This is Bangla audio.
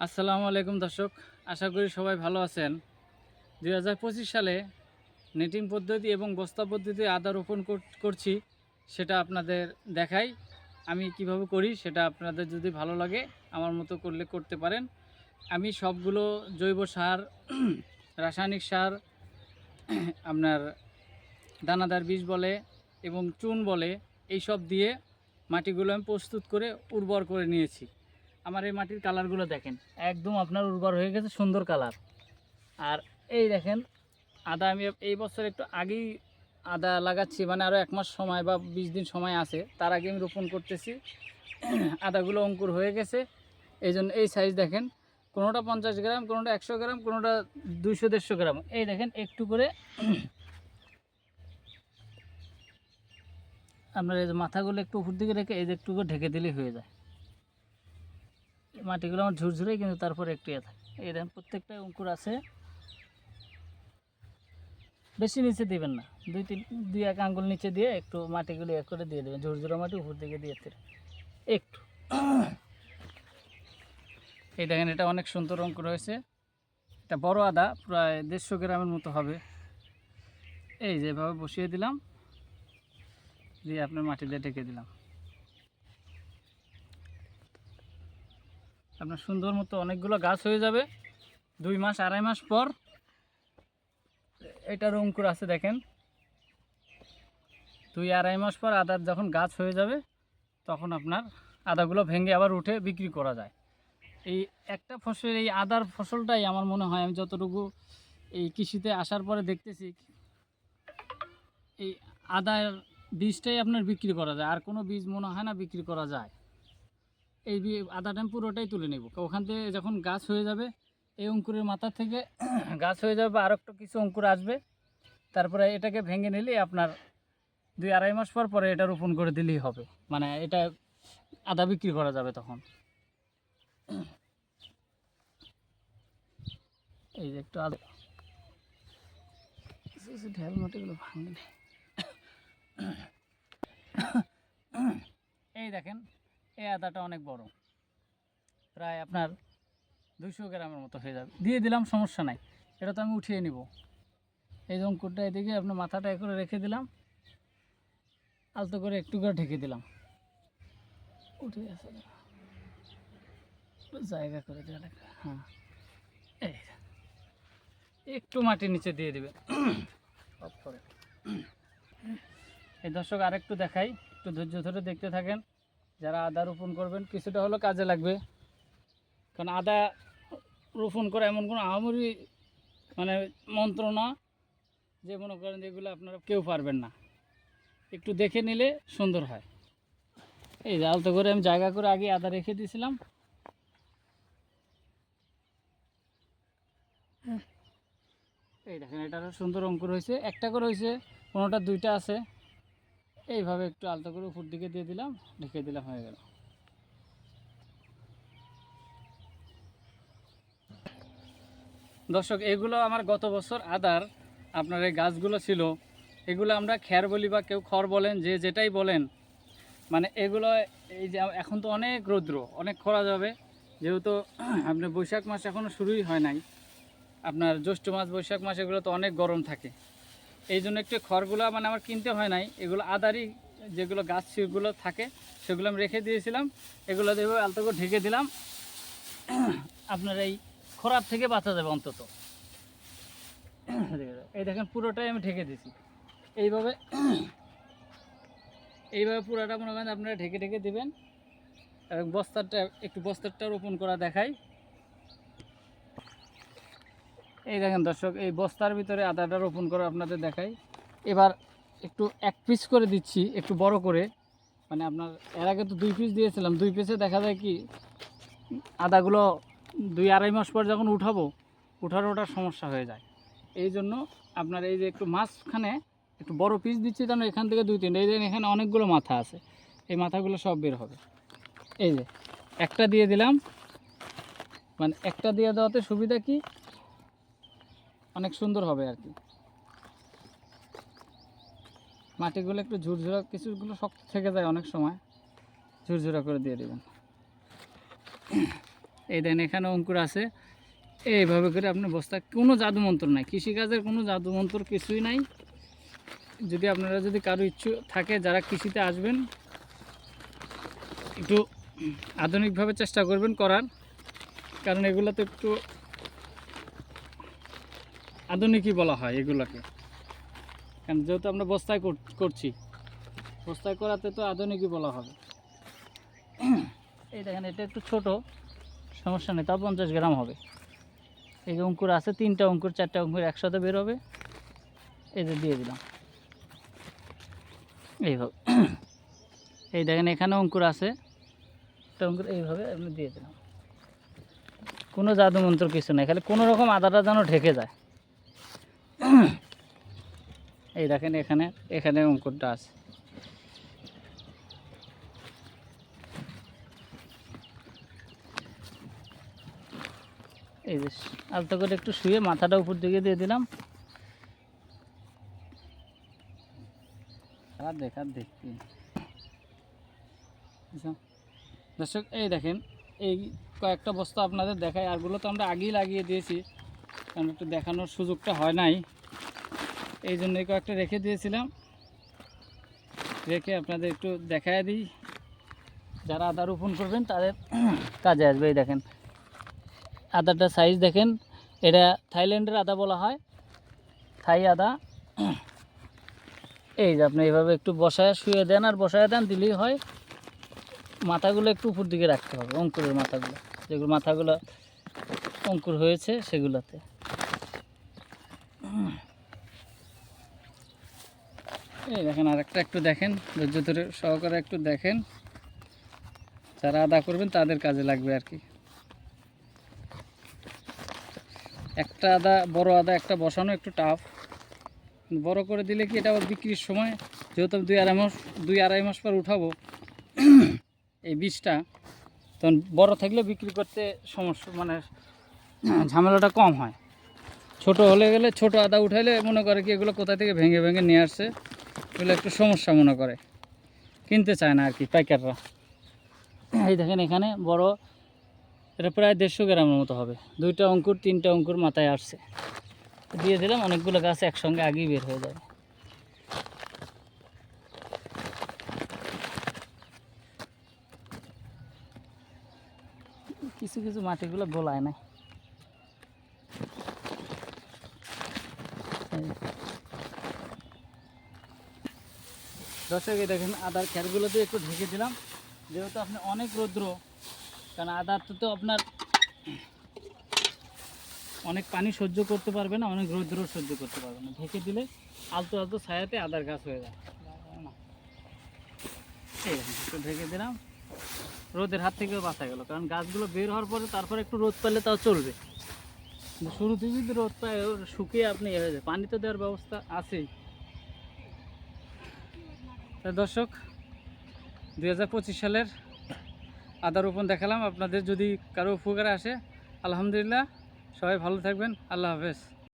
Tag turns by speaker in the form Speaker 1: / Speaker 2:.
Speaker 1: আসসালামু আলাইকুম দর্শক, আশা করি সবাই ভালো আছেন। দু হাজার পঁচিশ সালে নেটিং পদ্ধতি এবং বস্তা পদ্ধতি আদা রোপণ করছি, সেটা আপনাদের দেখাই। আমি কীভাবে করি সেটা আপনাদের যদি ভালো লাগে, আমার মতো করলে করতে পারেন। আমি সবগুলো জৈব সার, রাসায়নিক সার, আপনার দানাদার বীজ বলে এবং চুন বলে এই সব দিয়ে মাটিগুলো আমি প্রস্তুত করে উর্বর করে নিয়েছি। আমার এই মাটির কালারগুলো দেখেন, একদম আপনার উর্বর হয়ে গেছে, সুন্দর কালার আর এই দেখেন, আদা আমি এই বছর একটু আগেই আদা লাগাচ্ছি মানে আরও এক মাস সময় বা বিশ দিন সময় আছে, তার আগে আমি রোপণ করতেছি। আদাগুলো অঙ্কুর হয়ে গেছে, এই জন্য এই সাইজ দেখেন, কোনোটা পঞ্চাশ গ্রাম, কোনোটা একশো গ্রাম, কোনোটা দুইশো, দেড়শো গ্রাম। এই দেখেন, একটু করে আপনার এই যে মাথাগুলো একটু উপর দিকে রেখে, এই যে একটু করে ঢেকে দিলেই হয়ে যায়। মাটিগুলো আমার ঝুরঝুরে, কিন্তু তারপরে একটু ইয়ে থাকে। এই দেখেন, প্রত্যেকটা অঙ্কুর আছে। বেশি নিচে দিবেন না। দুই তিন, দুই এক আঙ্গুল নিচে দিয়ে একটু মাটিগুলো ইয়ে করে দিয়ে দেবেন, ঝুরঝুরা মাটি উপর দিকে দিয়ে একটু। এই দেখেন, এটা অনেক সুন্দর অঙ্কুর হয়েছে। এটা বড় আদা, প্রায় দেড়শো গ্রামের মতো হবে। এই যেভাবে বসিয়ে দিলাম, দিয়ে আপনার মাটিতে ঢেকে দিলাম। আপনার সুন্দর মতো অনেকগুলো গাছ হয়ে যাবে। দুই মাস, আড়াই মাস পর এটার অঙ্কুর আছে দেখেন। দুই, আড়াই মাস পর আদার যখন গাছ হয়ে যাবে, তখন আপনার আদাগুলো ভেঙে আবার উঠে বিক্রি করা যায়। এই একটা ফসল এই আদার ফসলটাই আমার মনে হয় আমি যতটুকু এই কৃষিতে আসার পরে দেখতেছি, এই আদার বীজটাই আপনার বিক্রি করা যায়। আর কোনো বীজ মনে হয় না বিক্রি করা যায়। এই আদাটা আমি পুরোটাই তুলে নেব। ওখান থেকে যখন গাছ হয়ে যাবে এই অঙ্কুরের মাথা থেকে গাছ হয়ে যাবে আর একটু কিছু অঙ্কুর আসবে। তারপরে এটাকে ভেঙে নিলে আপনার দুই আড়াই মাস পর পরে এটা রোপণ করে দিলেই হবে। মানে এটা আদা বিক্রি করা যাবে তখন। এই যে একটু আদা। ঢেল মাটিগুলো ভাঙে এই দেখেন এই আদাটা অনেক বড়। প্রায় আপনার দুশো গ্রামের মতো হয়ে যাবে। দিয়ে দিলাম সমস্যা নাই। এটা তো আমি উঠিয়ে নিব। এই অঙ্কুরটা এদিকে আপনার মাথাটা করে রেখে দিলাম। আলতো করে একটু করে ঢেকে দিলাম। উঠে আসে জায়গা করে দেওয়া হ্যাঁ। এই একটু মাটির নিচে দিয়ে দিবে এই দর্শক আরেকটু দেখাই। একটু ধৈর্য ধরে দেখতে থাকেন। যারা আদা রোপণ করবেন, কিছুটা হলো কাজে লাগবে। কারণ আদা রোপণ করা এমন কোনো আহামরি মানে মন্ত্র না যে মনে করেন যেগুলো আপনারা কেউ পারবেন না। একটু দেখে নিলে সুন্দর হয়। এই আলতো করে আমি জায়গা করে আগে আদা রেখে দিয়েছিলাম। এই দেখেন, এটা সুন্দর অঙ্কুর হয়েছে। একটা করে হয়েছে, কোনোটা দুইটা আছে। এইভাবে একটু আলতো করে উপর দিকে দিয়ে দিলাম, ঢেকে দিলাম হয়ে গেল। দর্শক, এগুলো আমার গত বছর আদার, আপনার এই গাছগুলো ছিল, এগুলো আমরা খ্যার বলি বা কেউ খড় বলেন, যে যেটাই বলেন মানে এগুলো এই যে এখন তো অনেক রৌদ্র, অনেক খরা যাবে, যেহেতু আপনার বৈশাখ মাস এখনও শুরুই হয় নাই, আপনার জ্যৈষ্ঠ মাস, বৈশাখ মাস এগুলো তো অনেক গরম থাকে। এই জন্য একটু খড়গুলো মানে আমার কিনতে হয় নাই। এগুলো আদারি যেগুলো গাছ, সেগুলো থাকে, সেগুলো আমি রেখে দিয়েছিলাম। এগুলো দেবে আলতো করে ঢেকে দিলাম। আপনার এই খরার থেকে বাঁচা যাবে অন্তত। এই দেখেন, পুরোটাই আমি ঢেকে দিয়েছি। এইভাবে এইভাবে পুরোটা মনে করেন আপনারা ঢেকে ঢেকে দিবেন। এবং বস্তারটা একটু বস্তারটা রোপণ করা দেখাই। এই দেখেন দর্শক, এই বস্তার ভিতরে আদাটা রোপণ করে আপনাদের দেখাই। এবার একটু এক পিস করে দিচ্ছি, একটু বড় করে। মানে আপনার, এর আগে তো দুই পিস দিয়েছিলাম, দুই পিসে দেখা যায় কি, আদাগুলো দুই আড়াই মাস পর যখন উঠাবো, উঠার ওঠার সমস্যা হয়ে যায়। এই জন্য আপনার এই যে একটু মাঝখানে একটু বড় পিস দিচ্ছি কারণ এখান থেকে দুই তিনটে, এই যে এখানে অনেকগুলো মাথা আছে, এই মাথাগুলো সব বের হবে। এই যে, একটা দিয়ে দিলাম। মানে একটা দিয়ে দেওয়াতে সুবিধা কি অনেক সুন্দর হবে আর কি। মাটিগুলো একটু ঝুরঝুরা কিছুগুলো শক্ত থেকে যায় অনেক সময়। ঝুরঝুরা করে দিয়ে দেবেন। এই দেন এখানে অঙ্কুর আছে। এইভাবে করে আপনি বস্তা, কোনো জাদু মন্ত্র নাই। কৃষিকাজের কোনো জাদু মন্ত্র কিছুই নাই। যদি আপনারা, যদি কারও ইচ্ছু থাকে, যারা কৃষিতে আসবেন, একটু আধুনিকভাবে চেষ্টা করবেন করার। কারণ এগুলো তো একটু আধুনিকই বলা হয় এগুলোকে। কারণ যেহেতু আমরা বস্তায় করছি, বস্তায় করাতে তো আধুনিকই বলা হবে। এই দেখেন, এটা একটু ছোট, সমস্যা নেই, তাও পঞ্চাশ গ্রাম হবে। এই যে অঙ্কুর আছে, তিনটা অঙ্কুর, চারটা অঙ্কুর একসাথে বের হবে। এই যে দিয়ে দিলাম। এইভাবে। এই দেখেন, এখানে অঙ্কুর আছে। অঙ্কুর এইভাবে আপনি দিয়ে দিলাম। কোনো জাদু মন্ত্র কিছু নেই, খালি কোনো রকম আদাটা যেন ঢেকে যায়। এই দেখেন এখানে এখানে অঙ্কুরটা আছে। এই যে আলতো করে একটু শুয়ে মাথাটা উপর দিকে দিয়ে দিলাম। আর দেখ আর দেখি দর্শক, এই দেখেন, এই কয়েকটা বস্তা আপনাদের দেখাই আরগুলো তো আমরা আগেই লাগিয়ে দিয়েছি। কারণ একটু দেখানোর সুযোগটা হয় নাই। এই জন্য এই কয়েকটা রেখে দিয়েছিলাম। রেখে আপনাদের একটু দেখায় দিই। যারা আদা রোপণ করবেন, তাদের কাজে আসবে। এই দেখেন, আদাটা সাইজ দেখেন, এটা থাইল্যান্ডের আদা বলা হয়। থাই আদা। এই যে আপনি এইভাবে একটু বসায় শুয়ে দেন আর বসায় দেন, দিলেই হয়। মাথাগুলো একটু উপর দিকে রাখতে হবে, অঙ্কুরের মাথাগুলো। যেগুলো মাথাগুলো অঙ্কুর হয়েছে, সেগুলোতে। এই দেখেন আর একটা একটু দেখেন, ধৈর্য ধরে সহকারে একটু দেখেন। যারা আদা করবেন, তাদের কাজে লাগবে আর কি। একটা আদা, বড় আদা, একটা বসানো একটু টাফ বড় করে দিলে কি এটা আবার বিক্রির সময়? যেহেতু দুই আড়াই মাস, দুই আড়াই মাস পর উঠাবো, এই বীজটা, তখন বড় থাকলে বিক্রি করতে সমস্যা মানে ঝামেলাটা কম হয়। ছোট হলে গেলে ছোট আদা উঠাইলে মনে করে কি এগুলো কোথা থেকে ভেঙে ভেঙে নিয়ে আসছে এগুলো একটু সমস্যা মনে করে। কিনতে চায় না আর কি পাইকাররা। এই দেখেন এখানে বড়, এটা প্রায় দেড়শো গ্রামের মতো হবে। দুইটা অঙ্কুর, তিনটা অঙ্কুর মাথায় আসছে। দিয়ে দিলাম, অনেকগুলো গাছ একসঙ্গে আগেই বের হয়ে যাবে। কিছু কিছু মাটিগুলো গোলায় না দর্শক দেখেন, আদার খেরগুলো দিয়ে একটু ঢেকে দিলাম। যেহেতু আপনি অনেক রৌদ্র, কারণ আদার তো আপনার অনেক পানি সহ্য করতে পারবে না, অনেক রৌদ্র সহ্য করতে পারবে না। ঢেকে দিলে আলতো আলতো ছায়াতে আদার গাছ হয়ে যায়। একটু ঢেকে দিলাম। রোদের হাত থেকেও বাঁচা গেল, কারণ গাছগুলো বের হওয়ার পরে তারপরে একটু রোদ পেলে তাও চলবে। শুরুতে যদি রোদ পায়, শুকিয়ে আপনি এ পানি তো দেওয়ার ব্যবস্থা আছেই। দর্শক, দুই হাজার পঁচিশ সালের আদা রোপণ দেখালাম। আপনাদের যদি কারও উপকারে আসে, আলহামদুলিল্লাহ। সবাই ভালো থাকবেন। আল্লাহ হাফেজ।